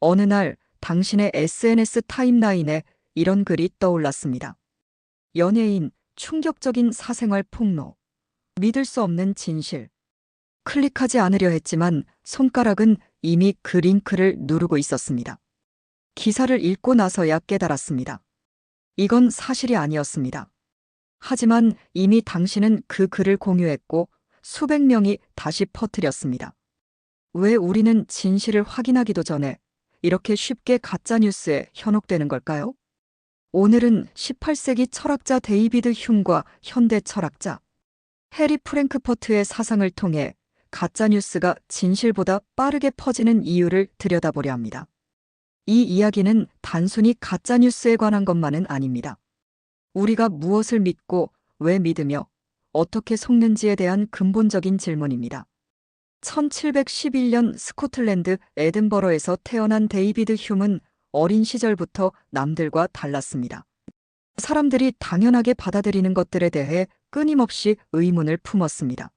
어느 날 당신의 SNS 타임라인에 이런 글이 떠올랐습니다. 연예인, 충격적인 사생활 폭로. 믿을 수 없는 진실. 클릭하지 않으려 했지만 손가락은 이미 그 링크를 누르고 있었습니다. 기사를 읽고 나서야 깨달았습니다. 이건 사실이 아니었습니다. 하지만 이미 당신은 그 글을 공유했고 수백 명이 다시 퍼뜨렸습니다. 왜 우리는 진실을 확인하기도 전에 이렇게 쉽게 가짜뉴스에 현혹되는 걸까요? 오늘은 18세기 철학자 데이비드 흉과 현대 철학자 해리 프랭크퍼트의 사상을 통해 가짜뉴스가 진실보다 빠르게 퍼지는 이유를 들여다보려 합니다. 이 이야기는 단순히 가짜뉴스에 관한 것만은 아닙니다. 우리가 무엇을 믿고 왜 믿으며 어떻게 속는지에 대한 근본적인 질문입니다. 1711년 스코틀랜드 에든버러에서 태어난 데이비드 휴은 어린 시절부터 남들과 달랐습니다. 사람들이 당연하게 받아들이는 것들에 대해 끊임없이 의문을 품었습니다.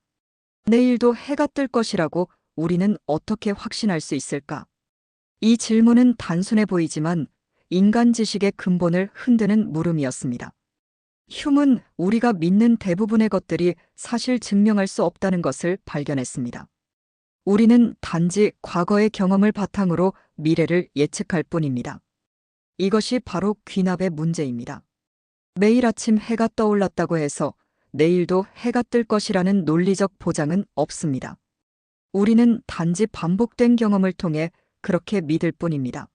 내일도 해가 뜰 것이라고 우리는 어떻게 확신할 수 있을까? 이 질문은 단순해 보이지만 인간 지식의 근본을 흔드는 물음이었습니다. 휴은 우리가 믿는 대부분의 것들이 사실 증명할 수 없다는 것을 발견했습니다. 우리는 단지 과거의 경험을 바탕으로 미래를 예측할 뿐입니다. 이것이 바로 귀납의 문제입니다. 매일 아침 해가 떠올랐다고 해서 내일도 해가 뜰 것이라는 논리적 보장은 없습니다. 우리는 단지 반복된 경험을 통해 그렇게 믿을 뿐입니다.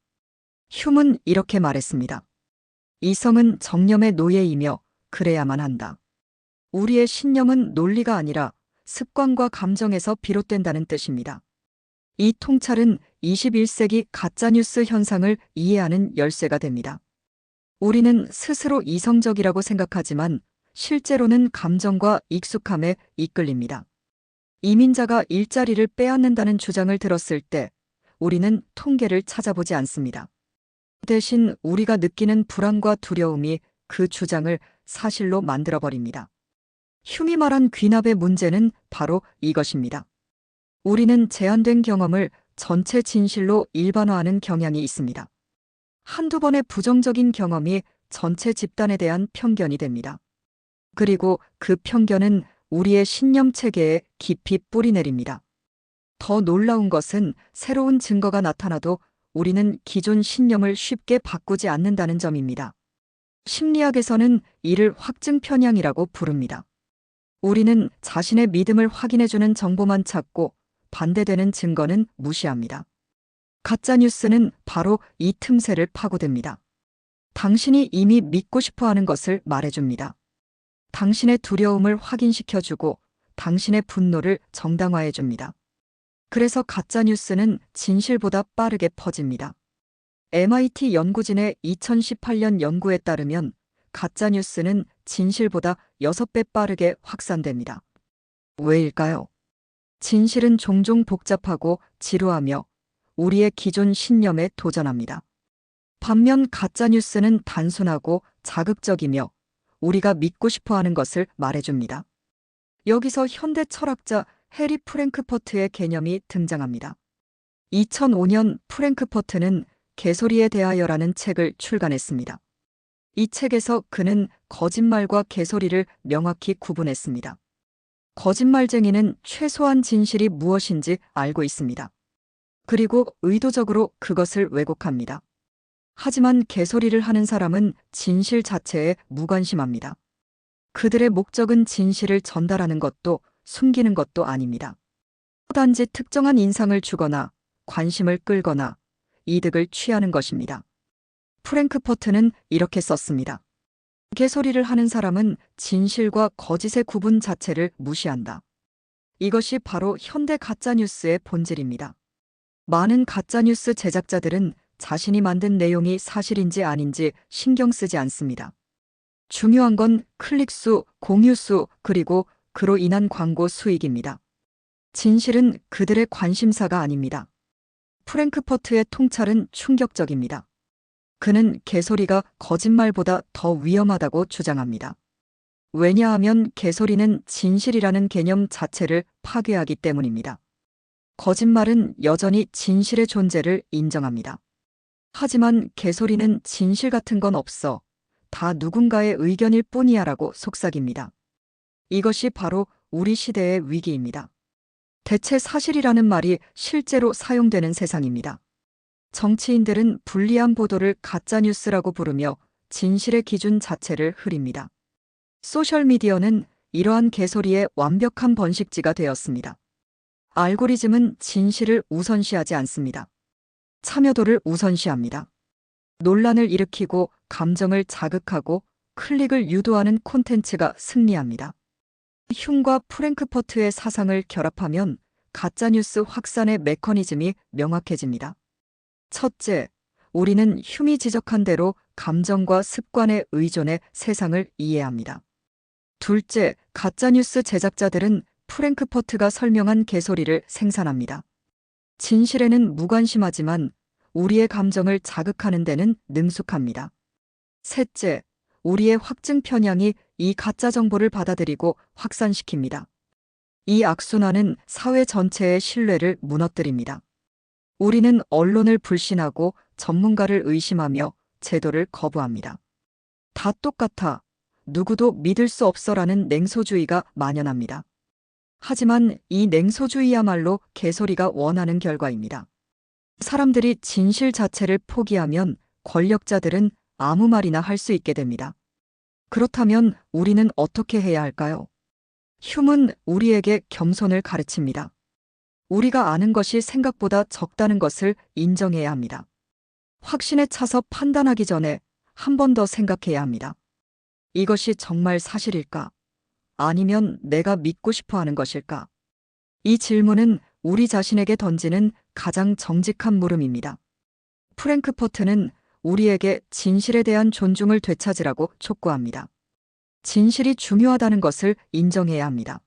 휴은 이렇게 말했습니다. 이성은 정념의 노예이며 그래야만 한다. 우리의 신념은 논리가 아니라 습관과 감정에서 비롯된다는 뜻입니다. 이 통찰은 21세기 가짜뉴스 현상을 이해하는 열쇠가 됩니다. 우리는 스스로 이성적이라고 생각하지만 실제로는 감정과 익숙함에 이끌립니다. 이민자가 일자리를 빼앗는다는 주장을 들었을 때 우리는 통계를 찾아보지 않습니다. 대신 우리가 느끼는 불안과 두려움이 그 주장을 사실로 만들어버립니다. 흉이 말한 귀납의 문제는 바로 이것입니다. 우리는 제한된 경험을 전체 진실로 일반화하는 경향이 있습니다. 한두 번의 부정적인 경험이 전체 집단에 대한 편견이 됩니다. 그리고 그 편견은 우리의 신념 체계에 깊이 뿌리내립니다. 더 놀라운 것은 새로운 증거가 나타나도 우리는 기존 신념을 쉽게 바꾸지 않는다는 점입니다. 심리학에서는 이를 확증 편향이라고 부릅니다. 우리는 자신의 믿음을 확인해주는 정보만 찾고 반대되는 증거는 무시합니다. 가짜뉴스는 바로 이 틈새를 파고듭니다. 당신이 이미 믿고 싶어 하는 것을 말해줍니다. 당신의 두려움을 확인시켜주고 당신의 분노를 정당화해줍니다. 그래서 가짜뉴스는 진실보다 빠르게 퍼집니다. MIT 연구진의 2018년 연구에 따르면 가짜뉴스는 진실보다 6배 빠르게 확산됩니다. 왜일까요? 진실은 종종 복잡하고 지루하며 우리의 기존 신념에 도전합니다. 반면 가짜뉴스는 단순하고 자극적이며 우리가 믿고 싶어 하는 것을 말해줍니다. 여기서 현대 철학자 해리 프랭크퍼트의 개념이 등장합니다. 2005년 프랭크퍼트는 개소리에 대하여라는 책을 출간했습니다. 이 책에서 그는 거짓말과 개소리를 명확히 구분했습니다. 거짓말쟁이는 최소한 진실이 무엇인지 알고 있습니다. 그리고 의도적으로 그것을 왜곡합니다. 하지만 개소리를 하는 사람은 진실 자체에 무관심합니다. 그들의 목적은 진실을 전달하는 것도 숨기는 것도 아닙니다. 단지 특정한 인상을 주거나 관심을 끌거나 이득을 취하는 것입니다. 프랭크퍼트는 이렇게 썼습니다. 개소리를 하는 사람은 진실과 거짓의 구분 자체를 무시한다. 이것이 바로 현대 가짜뉴스의 본질입니다. 많은 가짜뉴스 제작자들은 자신이 만든 내용이 사실인지 아닌지 신경 쓰지 않습니다. 중요한 건 클릭수, 공유수, 그리고 그로 인한 광고 수익입니다. 진실은 그들의 관심사가 아닙니다. 프랭크퍼트의 통찰은 충격적입니다. 그는 개소리가 거짓말보다 더 위험하다고 주장합니다. 왜냐하면 개소리는 진실이라는 개념 자체를 파괴하기 때문입니다. 거짓말은 여전히 진실의 존재를 인정합니다. 하지만 개소리는 진실 같은 건 없어. 다 누군가의 의견일 뿐이야 라고 속삭입니다. 이것이 바로 우리 시대의 위기입니다. 대체 사실이라는 말이 실제로 사용되는 세상입니다. 정치인들은 불리한 보도를 가짜뉴스라고 부르며 진실의 기준 자체를 흐립니다. 소셜미디어는 이러한 개소리의 완벽한 번식지가 되었습니다. 알고리즘은 진실을 우선시하지 않습니다. 참여도를 우선시합니다. 논란을 일으키고 감정을 자극하고 클릭을 유도하는 콘텐츠가 승리합니다. 흉과 프랭크퍼트의 사상을 결합하면 가짜뉴스 확산의 메커니즘이 명확해집니다. 첫째, 우리는 흉이 지적한 대로 감정과 습관에 의존해 세상을 이해합니다. 둘째, 가짜뉴스 제작자들은 프랭크 퍼트가 설명한 개소리를 생산합니다. 진실에는 무관심하지만 우리의 감정을 자극하는 데는 능숙합니다. 셋째, 우리의 확증 편향이 이 가짜 정보를 받아들이고 확산시킵니다. 이 악순환은 사회 전체의 신뢰를 무너뜨립니다. 우리는 언론을 불신하고 전문가를 의심하며 제도를 거부합니다. 다 똑같아. 누구도 믿을 수 없어라는 냉소주의가 만연합니다. 하지만 이 냉소주의야말로 개소리가 원하는 결과입니다. 사람들이 진실 자체를 포기하면 권력자들은 아무 말이나 할 수 있게 됩니다. 그렇다면 우리는 어떻게 해야 할까요? 흉은 우리에게 겸손을 가르칩니다. 우리가 아는 것이 생각보다 적다는 것을 인정해야 합니다. 확신에 차서 판단하기 전에 한 번 더 생각해야 합니다. 이것이 정말 사실일까? 아니면 내가 믿고 싶어 하는 것일까? 이 질문은 우리 자신에게 던지는 가장 정직한 물음입니다. 프랭크 퍼트는 우리에게 진실에 대한 존중을 되찾으라고 촉구합니다. 진실이 중요하다는 것을 인정해야 합니다.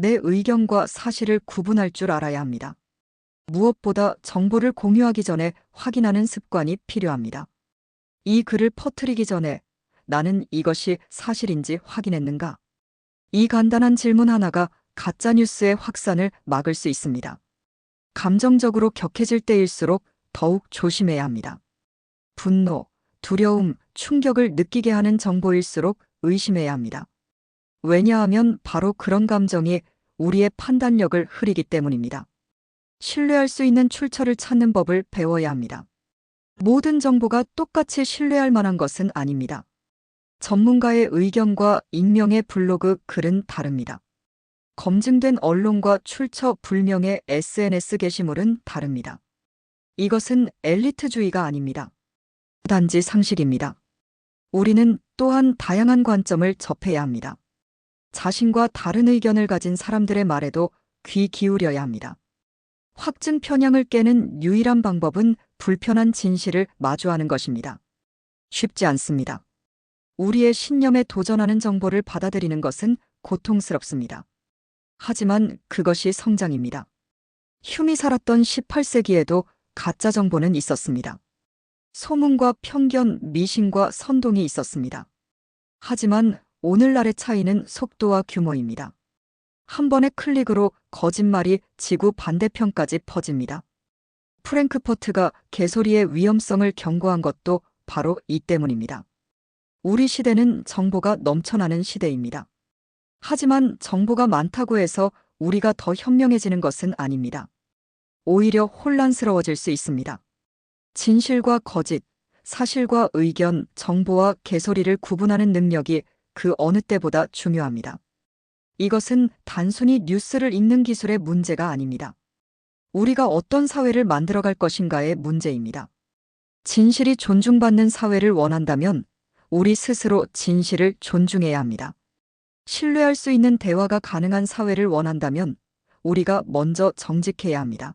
내 의견과 사실을 구분할 줄 알아야 합니다. 무엇보다 정보를 공유하기 전에 확인하는 습관이 필요합니다. 이 글을 퍼뜨리기 전에 나는 이것이 사실인지 확인했는가? 이 간단한 질문 하나가 가짜뉴스의 확산을 막을 수 있습니다. 감정적으로 격해질 때일수록 더욱 조심해야 합니다. 분노, 두려움, 충격을 느끼게 하는 정보일수록 의심해야 합니다. 왜냐하면 바로 그런 감정이 우리의 판단력을 흐리기 때문입니다. 신뢰할 수 있는 출처를 찾는 법을 배워야 합니다. 모든 정보가 똑같이 신뢰할 만한 것은 아닙니다. 전문가의 의견과 익명의 블로그 글은 다릅니다. 검증된 언론과 출처 불명의 SNS 게시물은 다릅니다. 이것은 엘리트주의가 아닙니다. 단지 상식입니다. 우리는 또한 다양한 관점을 접해야 합니다. 자신과 다른 의견을 가진 사람들의 말에도 귀 기울여야 합니다. 확증 편향을 깨는 유일한 방법은 불편한 진실을 마주하는 것입니다. 쉽지 않습니다. 우리의 신념에 도전하는 정보를 받아들이는 것은 고통스럽습니다. 하지만 그것이 성장입니다. 흉이 살았던 18세기에도 가짜 정보는 있었습니다. 소문과 편견, 미신과 선동이 있었습니다. 하지만 오늘날의 차이는 속도와 규모입니다. 한 번의 클릭으로 거짓말이 지구 반대편까지 퍼집니다. 프랭크퍼트가 개소리의 위험성을 경고한 것도 바로 이 때문입니다. 우리 시대는 정보가 넘쳐나는 시대입니다. 하지만 정보가 많다고 해서 우리가 더 현명해지는 것은 아닙니다. 오히려 혼란스러워질 수 있습니다. 진실과 거짓, 사실과 의견, 정보와 개소리를 구분하는 능력이 그 어느 때보다 중요합니다. 이것은 단순히 뉴스를 읽는 기술의 문제가 아닙니다. 우리가 어떤 사회를 만들어갈 것인가의 문제입니다. 진실이 존중받는 사회를 원한다면 우리 스스로 진실을 존중해야 합니다. 신뢰할 수 있는 대화가 가능한 사회를 원한다면 우리가 먼저 정직해야 합니다.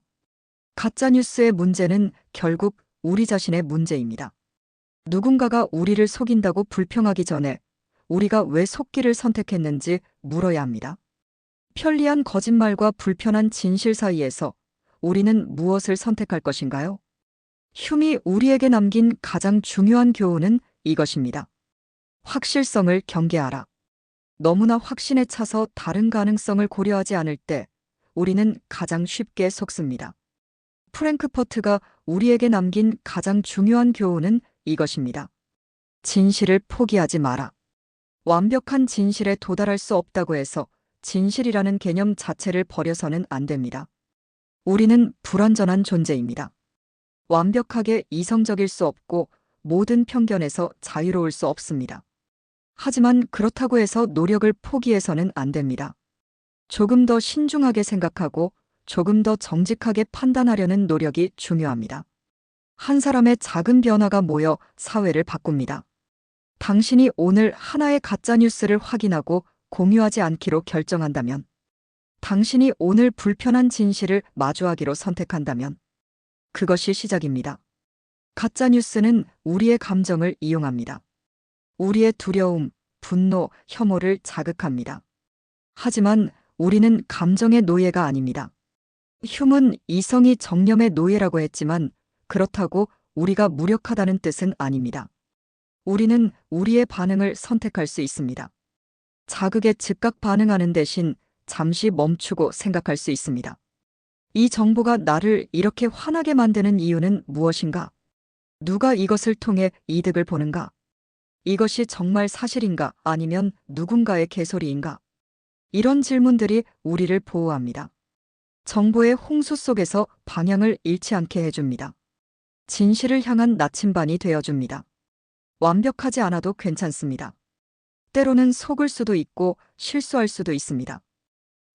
가짜뉴스의 문제는 결국 우리 자신의 문제입니다. 누군가가 우리를 속인다고 불평하기 전에 우리가 왜 속기를 선택했는지 물어야 합니다. 편리한 거짓말과 불편한 진실 사이에서 우리는 무엇을 선택할 것인가요? 흉이 우리에게 남긴 가장 중요한 교훈은 이것입니다. 확실성을 경계하라. 너무나 확신에 차서 다른 가능성을 고려하지 않을 때 우리는 가장 쉽게 속습니다. 프랭크퍼트가 우리에게 남긴 가장 중요한 교훈은 이것입니다. 진실을 포기하지 마라. 완벽한 진실에 도달할 수 없다고 해서 진실이라는 개념 자체를 버려서는 안 됩니다. 우리는 불완전한 존재입니다. 완벽하게 이성적일 수 없고 모든 편견에서 자유로울 수 없습니다. 하지만 그렇다고 해서 노력을 포기해서는 안 됩니다. 조금 더 신중하게 생각하고 조금 더 정직하게 판단하려는 노력이 중요합니다. 한 사람의 작은 변화가 모여 사회를 바꿉니다. 당신이 오늘 하나의 가짜뉴스를 확인하고 공유하지 않기로 결정한다면, 당신이 오늘 불편한 진실을 마주하기로 선택한다면, 그것이 시작입니다. 가짜뉴스는 우리의 감정을 이용합니다. 우리의 두려움, 분노, 혐오를 자극합니다. 하지만 우리는 감정의 노예가 아닙니다. 흉은 이성이 정념의 노예라고 했지만 그렇다고 우리가 무력하다는 뜻은 아닙니다. 우리는 우리의 반응을 선택할 수 있습니다. 자극에 즉각 반응하는 대신 잠시 멈추고 생각할 수 있습니다. 이 정보가 나를 이렇게 화나게 만드는 이유는 무엇인가? 누가 이것을 통해 이득을 보는가? 이것이 정말 사실인가 아니면 누군가의 개소리인가? 이런 질문들이 우리를 보호합니다. 정보의 홍수 속에서 방향을 잃지 않게 해줍니다. 진실을 향한 나침반이 되어줍니다. 완벽하지 않아도 괜찮습니다. 때로는 속을 수도 있고 실수할 수도 있습니다.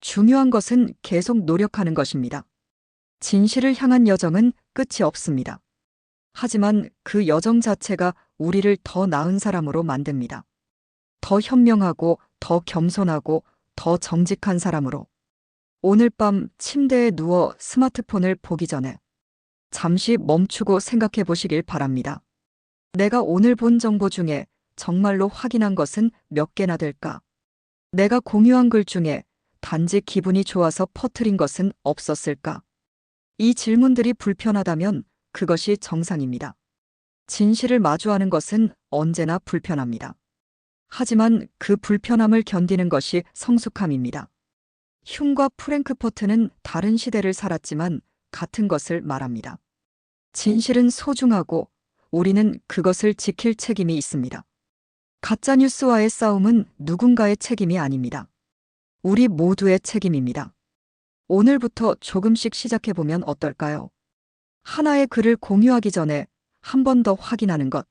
중요한 것은 계속 노력하는 것입니다. 진실을 향한 여정은 끝이 없습니다. 하지만 그 여정 자체가 우리를 더 나은 사람으로 만듭니다. 더 현명하고 더 겸손하고 더 정직한 사람으로. 오늘 밤 침대에 누워 스마트폰을 보기 전에 잠시 멈추고 생각해 보시길 바랍니다. 내가 오늘 본 정보 중에 정말로 확인한 것은 몇 개나 될까? 내가 공유한 글 중에 단지 기분이 좋아서 퍼뜨린 것은 없었을까? 이 질문들이 불편하다면 그것이 정상입니다. 진실을 마주하는 것은 언제나 불편합니다. 하지만 그 불편함을 견디는 것이 성숙함입니다. 흉과 프랭크퍼트는 다른 시대를 살았지만 같은 것을 말합니다. 진실은 소중하고 우리는 그것을 지킬 책임이 있습니다. 가짜뉴스와의 싸움은 누군가의 책임이 아닙니다. 우리 모두의 책임입니다. 오늘부터 조금씩 시작해보면 어떨까요? 하나의 글을 공유하기 전에 한 번 더 확인하는 것.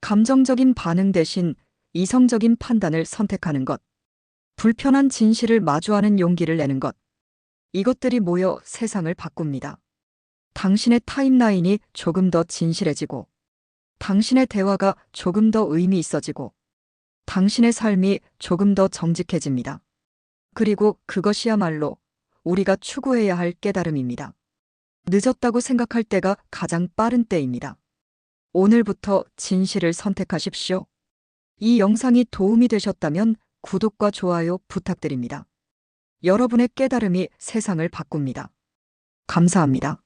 감정적인 반응 대신 이성적인 판단을 선택하는 것. 불편한 진실을 마주하는 용기를 내는 것. 이것들이 모여 세상을 바꿉니다. 당신의 타임라인이 조금 더 진실해지고, 당신의 대화가 조금 더 의미 있어지고, 당신의 삶이 조금 더 정직해집니다. 그리고 그것이야말로 우리가 추구해야 할 깨달음입니다. 늦었다고 생각할 때가 가장 빠른 때입니다. 오늘부터 진실을 선택하십시오. 이 영상이 도움이 되셨다면 구독과 좋아요 부탁드립니다. 여러분의 깨달음이 세상을 바꿉니다. 감사합니다.